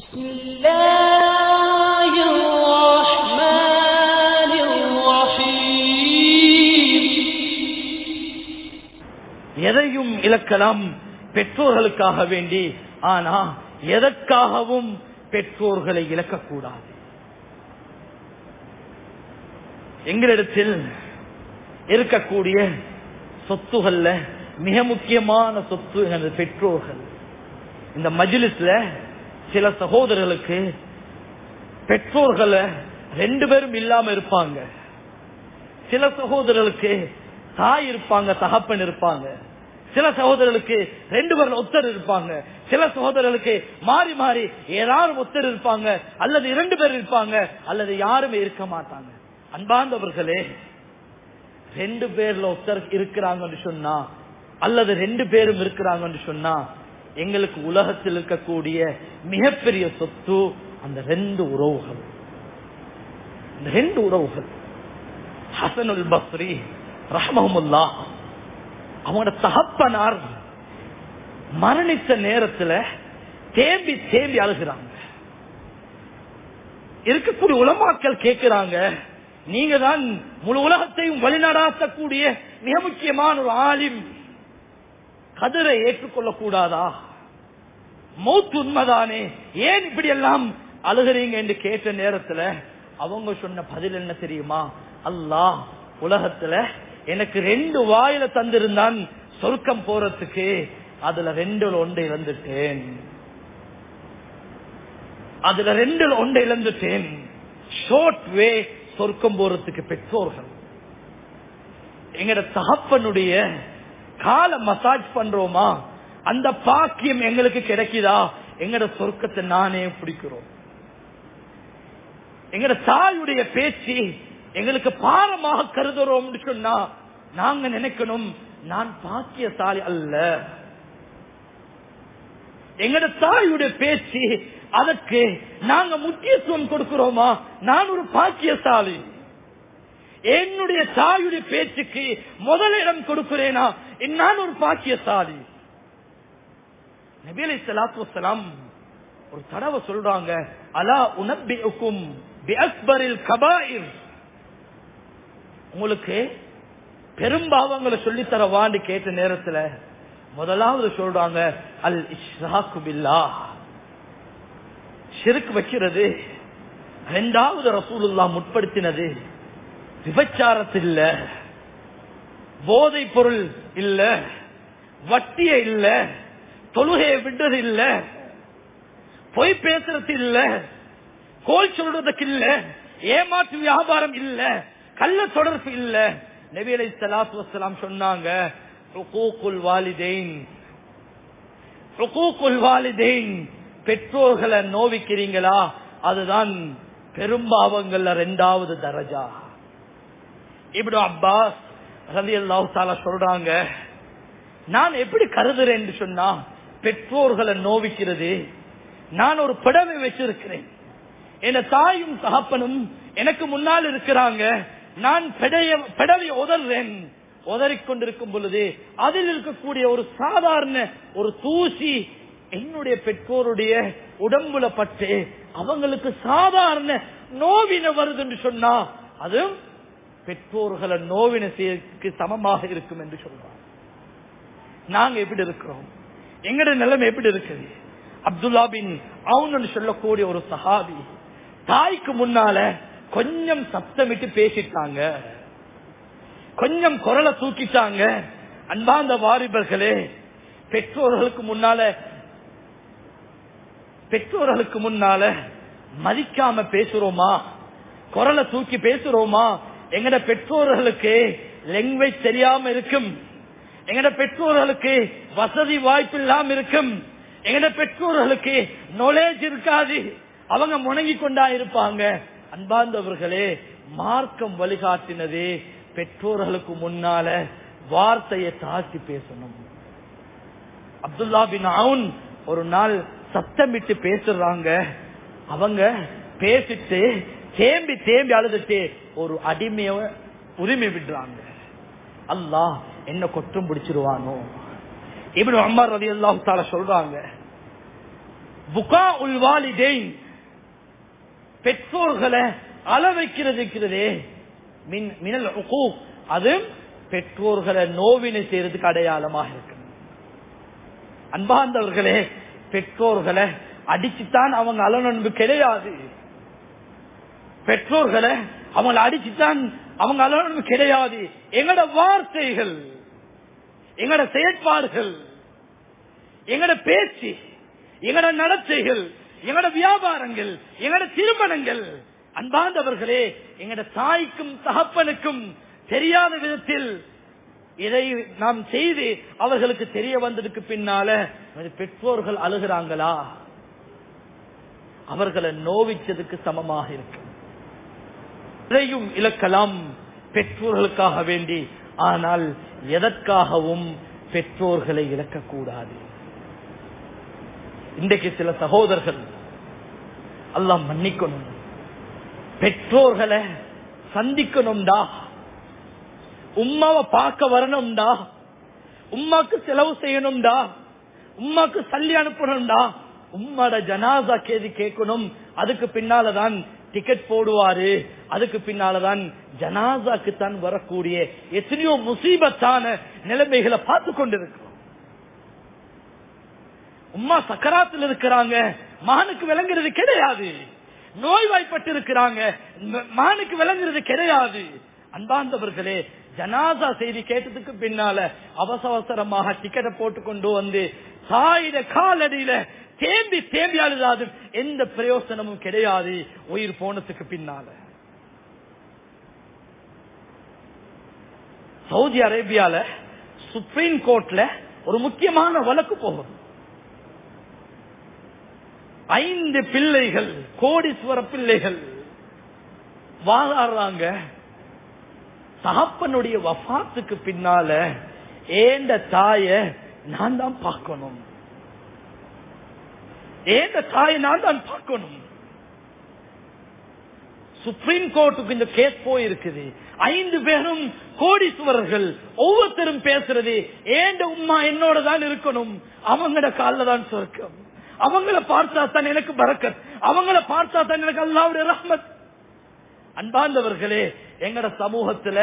بسم الله الرحمن الرحيم எதையும் இழக்கலாம் பெற்றோர்களுக்காக வேண்டி ஆனா எதற்காகவும் பெற்றோர்களை இழக்கக்கூடாது எங்களிடத்தில் இருக்கக்கூடிய சொத்துகள்ல மிக முக்கியமான சொத்து எனது பெற்றோர்கள் இந்த மஜ்லிஸ்ல சில சகோதரர்களுக்கு பெற்றோர்களை ரெண்டு பேரும் இல்லாம இருப்பாங்க. சில சகோதரர்களுக்கு தாய் இருப்பாங்க தகப்பன் இருப்பாங்க. சில சகோதரர்களுக்கு ரெண்டு பேர் ஒத்தர் இருப்பாங்க. சில சகோதரர்களுக்கு மாறி மாறி ஏதாவது ஒத்தர் இருப்பாங்க அல்லது இரண்டு பேர் இருப்பாங்க அல்லது யாருமே இருக்க மாட்டாங்க. அன்பார்ந்தவர்களே ரெண்டு பேர்ல ஒத்தர் இருக்கிறாங்கன்னு சொன்னா அல்லது ரெண்டு பேரும் இருக்கிறாங்கன்னு சொன்னா எங்களுக்கு உலகத்தில் இருக்கக்கூடிய மிகப்பெரிய சொத்து அந்த ரெண்டு உறவுகள். ரெண்டு உறவுகள். ஹசனுல் பஸ்ரி ரஹமஹமுல்லா அவங்களோட தகப்பனார் மரணித்த நேரத்துல தேம்பி தேம்பி அழுகிறாங்க. இருக்கக்கூடிய உலமாக்கள் கேட்கிறாங்க நீங்க தான் முழு உலகத்தையும் வழிநடாத்தக்கூடிய மிக முக்கியமான ஒரு ஆலிம் கதிரை ஏற்றுக்கொள்ள கூடாதா மௌத் உண்மைதானே. ஏன் இப்படி எல்லாம் அழுகிறீங்க என்று கேட்ட நேரத்துல அவங்க சொன்ன பதில் என்ன தெரியுமா? அல்லாஹ் உலகத்துல எனக்கு ரெண்டு வாயில தந்திருந்தான் சொர்க்கம் போறதுக்கு. அதுல ரெண்டுல ஒன்றை இழந்துட்டேன். அதுல ரெண்டுல ஒன்றை இழந்துட்டேன். ஷோர்ட் வே சொர்க்கம் போறதுக்கு பெற்றோர்கள். எங்கட தகப்பனுடைய கால மசாஜ் பண்றோமா? அந்த பாக்கியம் எங்களுக்கு கிடைக்குதா? எங்கட சொர்க்கத்தை நானே பிடிக்கிறோம். எங்கட தாயுடைய பேச்சு எங்களுக்கு பாரமாக கருதுறோம் சொன்னா நாங்க நினைக்கணும் நான் பாக்கியசாலி அல்ல. எங்கட தாயுடைய பேச்சு அதற்கு நாங்க முக்கியத்துவம் கொடுக்கிறோமா? நான் ஒரு பாக்கியசாலி. என்னுடைய தாயுடைய பேச்சுக்கு முதலிடம் கொடுக்கிறேனா? நான் ஒரு பாக்கியசாலி. நபி சலாத்து ஒரு தடவை சொல்றாங்க அலா உனப்பிக்கும் உங்களுக்கு பெரும்பாவங்களை சொல்லி தரவான்னு கேட்ட நேரத்துல முதலாவது சொல்றாங்க அல் இஷ்ராக்கு பில்லா ஷிருக்கு வைக்கிறது இரண்டாவது ரசூலுல்லா முற்படுத்தினது. விபச்சாரத்து இல்ல போதை பொருள் இல்ல வட்டிய இல்ல தொழுகையை விடுறது இல்ல பொய் பேசுறது இல்ல கோல் சொல்றதுக்கு இல்ல ஏமாற்று வியாபாரம் இல்ல கள்ள தொடர்பு இல்ல. நபி அலை சலாத்து வசலாம் சொன்னாங்க வாலிதேன் பெற்றோர்களை நோவிக்கிறீங்களா? அதுதான் பெரும்பாவங்கள்ல ரெண்டாவது தரஜா. இப்படி அப்பாஸ் ரவி அல்லாஹால சொல்றாங்க நான் எப்படி கருதுறேன் சொன்னா பெற்றோர்களை நோவிக்கிறது நான் ஒரு படவை வச்சிருக்கிறேன். என் தாயும் தகப்பனும் எனக்கு முன்னால் இருக்கிறாங்க. நான் பெடவை உதர்றேன். உதறிக்கொண்டிருக்கும் பொழுது அதில் இருக்கக்கூடிய ஒரு சாதாரண ஒரு தூசி என்னுடைய பெற்றோருடைய உடம்புல பட்டு அவங்களுக்கு சாதாரண நோவின வருதுன்னு சொன்னா அதுவும் பெற்றோர்களை நோவின செய்யறதுக்கு சமமாக இருக்கும் என்று சொல்றாங்க நாங்க எப்படி இருக்கிறோம்? எங்கட நிலைமை எப்படி இருக்குது? அப்துல்லா பின் அவனு சொல்லக்கூடிய ஒரு சஹாபி தாய்க்கு முன்னால கொஞ்சம் சப்தமிட்டு பேசிட்டாங்க. கொஞ்சம் குரலை தூக்கிட்டாங்க. அன்பாந்த வாரிபர்களே பெற்றோர்களுக்கு முன்னால பெற்றோர்களுக்கு முன்னால மதிக்காம பேசுறோமா? குரலை தூக்கி பேசுறோமா? எங்கட பெற்றோர்களுக்கு லாங்குவேஜ் தெரியாம இருக்கும். எங்கட பெற்றோர்களுக்கு வசதி வாய்ப்பு இல்லாம இருக்கும். எங்கட பெற்றோர்களுக்கு நாலேஜ் இருக்காது. அவங்க முணங்கி கொண்டா இருப்பாங்க. அன்பார்ந்தவர்களே மார்க்கம் வழிகாட்டினது பெற்றோர்களுக்கு முன்னால வார்த்தையை தாழ்த்தி பேசணும். அப்துல்லா பின் அவுன் ஒரு நாள் சத்தமிட்டு பேசுறாங்க. அவங்க பேசிட்டு தேம்பி தேம்பி அழுதுட்டு ஒரு அடிமைய உரிமை விடுறாங்க. அல்லாஹ் என்ன கொற்றம் பிடிச்சிருவானோ. இப்படி அம்மா ரவி அல்லாஹால சொல்றாங்க புகா உள்வாலிதேன் பெற்றோர்களை அள வைக்கிறது இருக்கிறதே மின் மினல் அது பெற்றோர்களை நோவினை செய்யறதுக்கு அடையாளமாக இருக்கு. அன்பார்ந்தவர்களே பெற்றோர்களை அடிச்சுத்தான் அவங்க அலனன்பு கிடையாது. பெற்றோர்களை அவங்களை அடிச்சுத்தான் அவங்க அளவு கிடையாது. எங்கட வார்த்தைகள் எங்கட செயற்பாடுகள் எங்கட பேச்சு எங்கட நடத்தைகள் எங்கட வியாபாரங்கள் எங்கட திருமணங்கள். அன்பார்ந்தவர்களே எங்கட தாய்க்கும் தகப்பனுக்கும் தெரியாத விதத்தில் இதை நாம் செய்து அவர்களுக்கு தெரிய வந்ததுக்கு பின்னால பெற்றோர்கள் அழுகிறாங்களா? அவர்களை நோவிச்சதுக்கு சமமாக இருக்கு. எதையும் இழக்கலாம் பெற்றோர்களுக்காக வேண்டி. ஆனால் எதற்காகவும் பெற்றோர்களை இழக்கக்கூடாது? இன்றைக்கு சில சகோதரர்கள் எல்லாம் மன்னிக்கணும். பெற்றோர்களை சந்திக்கணும்டா. உமாவை பார்க்க வரணும்டா. உமாக்கு செலவு செய்யணும்டா. உம்மாக்கு சல்லி அனுப்பணும்டா. உம்மாட ஜனாசா கேதி கேட்கணும். அதுக்கு பின்னாலதான் டிக்கெட் போடுவாரு. அதுக்கு பின்னாலதான் ஜனாசாக்கு தான் வரக்கூடிய எத்தனையோ முசீபத்தான நிலைமைகளை பார்த்து கொண்டிருக்கிறோம். உம்மா சக்கராத்தில் இருக்கிறாங்க மகனுக்கு விளங்குறது கிடையாது. நோய்வாய்ப்பட்டு இருக்கிறாங்க மகனுக்கு விளங்குறது கிடையாது. அன்பார்ந்தவர்களே ஜனாசா செய்தி கேட்டதுக்கு பின்னால அவசர அவசரமாக டிக்கெட்டை போட்டு கொண்டு வந்து சாயிர காலடியில தேம்பி தேம்பி அழுதாது எந்த பிரயோசனமும் கிடையாது உயிர் போனதுக்கு பின்னால. சவுதி அரேபியால சுப்ரீம் கோர்ட்ல ஒரு முக்கியமான வழக்கு போகும். ஐந்து பிள்ளைகள் கோடீஸ்வர பிள்ளைகள் வாழாடுறாங்க தகப்பனுடைய வஃபாத்துக்கு பின்னால ஏண்ட தாய நான் தான் பார்க்கணும். ஏண்ட தாய நான் தான் பார்க்கணும். சுப்ரீம் கோர்ட்டுக்கு இந்த கேஸ் போயிருக்குது. ஐந்து பேரும் கோடீஸ்வரர்கள் ஒவ்வொருத்தரும் பேசுறது ஏண்ட உம்மா என்னோட தான் இருக்கணும். அவங்களோட காலில் தான் சொர்க்கம். அவங்கள பார்த்தா தான் எனக்கு பறக்கத் அவங்கள பார்த்தா தான் எனக்கு அல்லாவுடைய ரஹ்மத். அன்பாந்தவர்களே எங்கட சமூகத்துல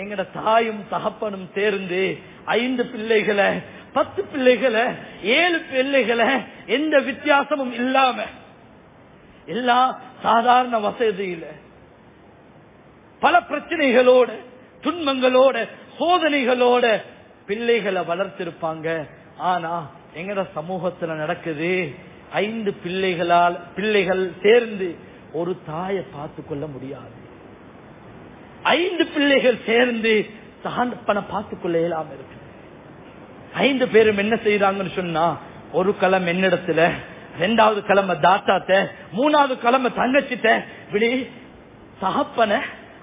எங்கட தாயும் தகப்பனும் சேர்ந்து ஐந்து பிள்ளைகளை பத்து பிள்ளைகளை ஏழு பிள்ளைகளை எந்த வித்தியாசமும் இல்லாம எல்லாம் சாதாரண வசதியில பல பிரச்சனைகளோட துன்பங்களோட சோதனைகளோட பிள்ளைகளை வளர்த்திருப்பாங்க. ஆனா எங்கட சமூகத்துல நடக்குது ஐந்து பிள்ளைகளால் பிள்ளைகள் சேர்ந்து ஒரு தாயை பார்த்து கொள்ள முடியாது. ஐந்து பிள்ளைகள் சேர்ந்து தகப்பனை பார்த்து கொள்ள இயலாம இருக்கு. ஐந்து பேரும் என்ன செய்யறாங்கன்னு சொன்னா ஒரு களம் என்னிடத்துல ரெண்டாவது கிழமை தாத்தாத்த மூணாவது கிழமை தங்கச்சிட்ட இப்படி தகப்பனை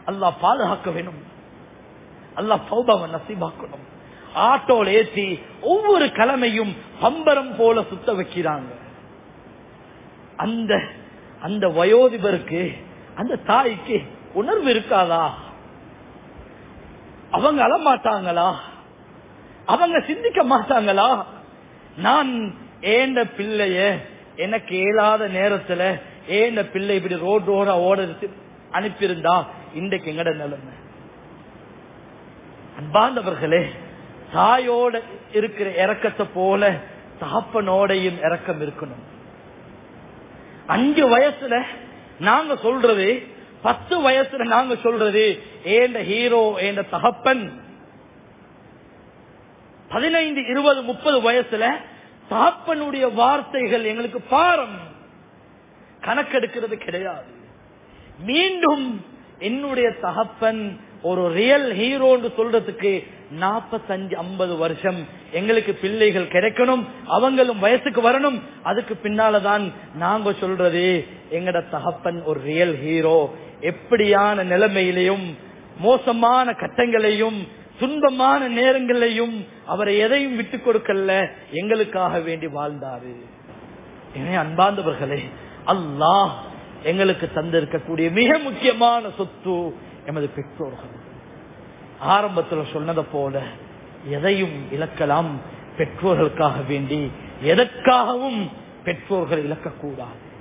அல்லா பாதுகாக்க வேணும். அல்லாஹ் சௌபாவை நசீபாக்கணும். ஆட்டோல ஏற்றி ஒவ்வொரு கிழமையும் பம்பரம் போல சுத்த வைக்கிறாங்க. அந்த அந்த வயோதிபருக்கு அந்த தாய்க்கு உணர்வு இருக்காதா? அவங்க அழமாட்டாங்களா? அவங்க சிந்திக்க மாட்டாங்களா? நான் ஏண்ட பிள்ளைய எனக்கு இயலாத நேரத்துல ஏண்ட பிள்ளை இப்படி ரோட் ஓட அனுப்பியிருந்தா இன்றைக்கு எங்கட நிலைமை? அன்பாண்டவர்களே தாயோட இருக்கிற இறக்கத்தை போல தகப்பனோடையும் இறக்கம் இருக்கணும். அஞ்சு வயசுல நாங்க சொல்றது பத்து வயசுல நாங்க சொல்றது ஏண்ட ஹீரோ ஏண்ட தகப்பன்? பதினைந்து இருபது முப்பது வயசுல தகப்பனுடைய வார்த்தைகள் எங்களுக்கு பாரம். கணக்கெடுக்கிறது கிடையாது. மீண்டும் என்னுடைய தகப்பன் ஒரு ரியல் ஹீரோன்னு சொல்றதுக்கு நாற்பத்தஞ்சு ஐம்பது வருஷம் எங்களுக்கு பிள்ளைகள் கிடைக்கணும் அவங்களும் வயசுக்கு வரணும். அதுக்கு பின்னாலதான் நாங்க சொல்றது எங்கட தகப்பன் ஒரு ரியல் ஹீரோ எப்படியான நிலைமையிலையும் மோசமான கட்டங்களையும் துன்பமான நேரங்களையும் அவரை எதையும் விட்டு கொடுக்கல எங்களுக்காக வேண்டி வாழ்ந்தாரு. எனவே அன்பார்ந்தவர்களே அல்லாஹ் எங்களுக்கு தந்திருக்கக்கூடிய மிக முக்கியமான சொத்து எமது பெற்றோர்கள். ஆரம்பத்தில் சொன்னதை போல எதையும் இழக்கலாம் பெற்றோர்களுக்காக வேண்டி எதற்காகவும் பெற்றோர்கள் இழக்கக்கூடாது.